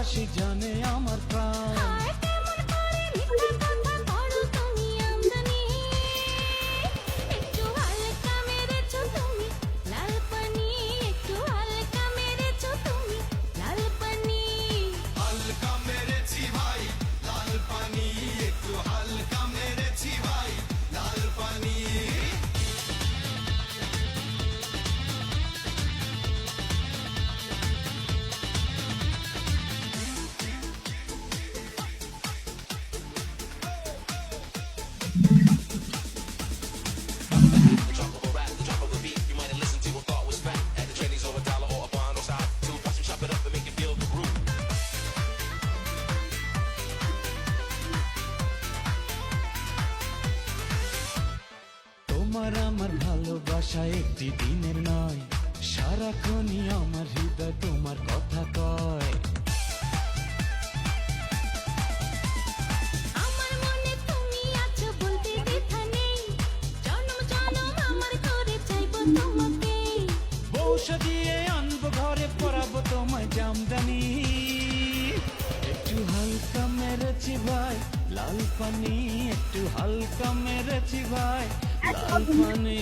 ভালোবাসি জানে আমার প্রাণ। তোমার আমার ভালোবাসা একটি দিনের নয়। সারাক্ষণই আমার হৃদয় তোমার কথা কয়। মনে লাল পানি একটু হালকা মেরেছি ভাই লাল পানি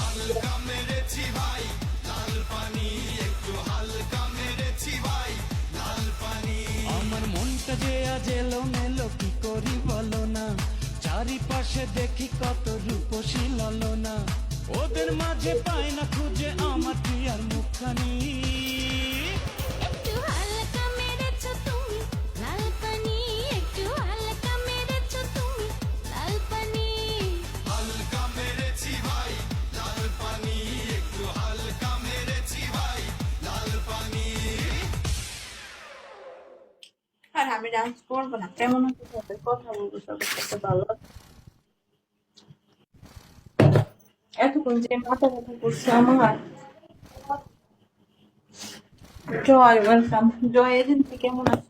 হালকা মেরেছি ভাই লাল পানি একটু হালকা মেরেছি ভাই লাল পানি আমার মনটা যে আজ এলো মেলো কি করি বলো না? চারিপাশে দেখি কত রূপসী লালনা। ওদের মাঝে পাই না খুঁজে আমার প্রিয়ার মুখখানি? আমি ডান্স করব না। কেমন হচ্ছে সাথে কথা বলব সবার সাথে ভালো। এতক্ষণ যে মাথা কথা করছে আমার। জয় ওয়েলকাম জয় এজেন্সি কেমন আছে?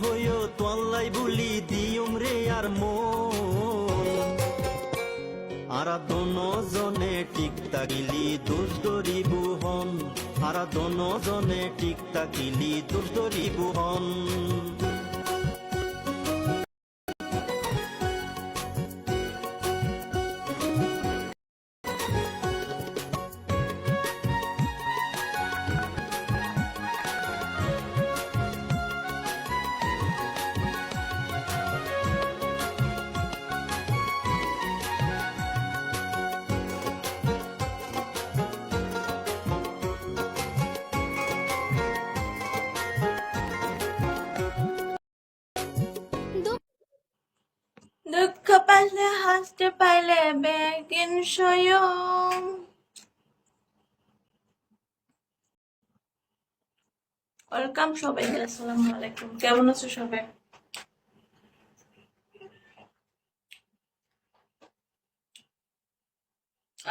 হইও তোল্লাই বুলি দিয়ম রে আর মো আরা জনে টিক তাকিলি দোষ দরিবু হন। আরা জনে টিক তাকিলি দোষ দরিবু হন। পাইলে হাসতে পাইলে বেগিন স্বয়ং ওয়েলকাম সবাই আসসালামু আলাইকুম। কেমন আছো সবাই?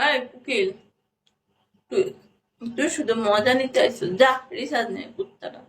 আরে কুকিল তুই তুই শুধু মজা নিতে আইছিস যা, রিসার্চ নেই কুত্তাটা।